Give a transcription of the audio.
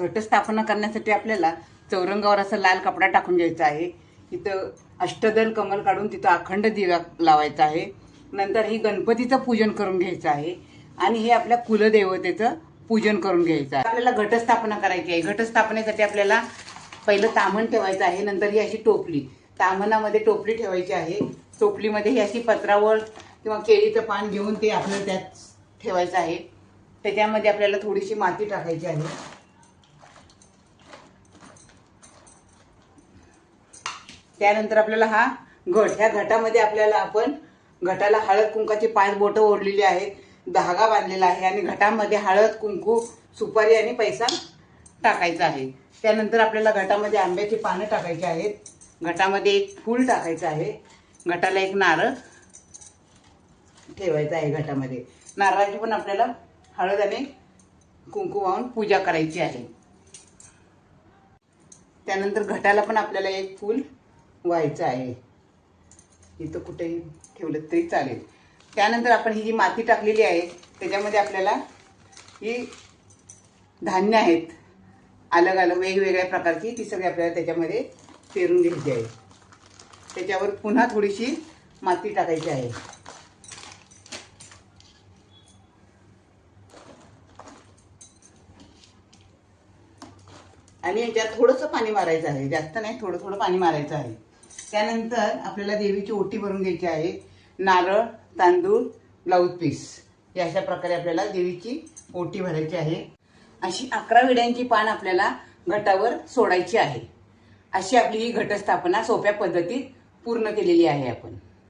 घटस्थापना करण्यासाठी आपल्याला चौरंगावर असा लाल कपडा टाकून घ्यायचा आहे. तिथं अष्टदल कमल काढून तिथं अखंड दिवा लावायचा आहे. नंतर ही गणपतीचं पूजन करून घ्यायचं आहे. आणि हे आपल्या कुलदेवतेचं पूजन करून घ्यायचं आहे. आपल्याला घटस्थापना करायची आहे. घटस्थापनेसाठी आपल्याला पहिलं तामण ठेवायचं आहे. नंतर ही अशी टोपली. तामणामध्ये टोपली ठेवायची आहे. टोपलीमध्ये ही अशी पत्रावळ किंवा केळीचं पान घेऊन ते आपल्याला त्यात ठेवायचं आहे. त्याच्यामध्ये आपल्याला थोडीशी माती टाकायची आहे. त्यानंतर आपल्याला हा घट ह्या घटामध्ये आपल्याला आपण घटाला हळद कुंकाची पाच बोटं ओढलेली आहेत धागा बांधलेला आहे आणि घटामध्ये हळद कुंकू सुपारी आणि पैसा टाकायचा आहे. त्यानंतर आपल्याला घटामध्ये आंब्याची पानं टाकायची आहेत. घटामध्ये एक फूल टाकायचं आहे. घटाला एक नारळ ठेवायचं आहे घटामध्ये. नारळाची पण आपल्याला हळद आणि कुंकू वाहून पूजा करायची आहे. त्यानंतर घटाला पण आपल्याला एक फूल व्हायचं आहे. इथं कुठेही ठेवलं तरी चालेल. त्यानंतर आपण ही जी माती टाकलेली आहे त्याच्यामध्ये आपल्याला ही धान्य आहेत. अलग अलग वेगवेगळ्या प्रकारची ती सगळी आपल्याला त्याच्यामध्ये पेरून घ्यायची आहे. त्याच्यावर पुन्हा थोडीशी माती टाकायची आहे. आणि याच्यात थोडंसं पाणी मारायचं आहे. जास्त नाही थोडं थोडं पाणी मारायचं आहे. त्यानंतर आपल्याला देवीची ओटी भरून घ्यायची आहे. नारळ तांदूळ ब्लाऊज पीस या अशा प्रकारे आपल्याला देवीची ओटी भरायची आहे. अशी अकरा विड्यांची पान आपल्याला घटावर सोडायची आहे. अशी आपली ही घटस्थापना सोप्या पद्धतीत पूर्ण केलेली आहे आपण.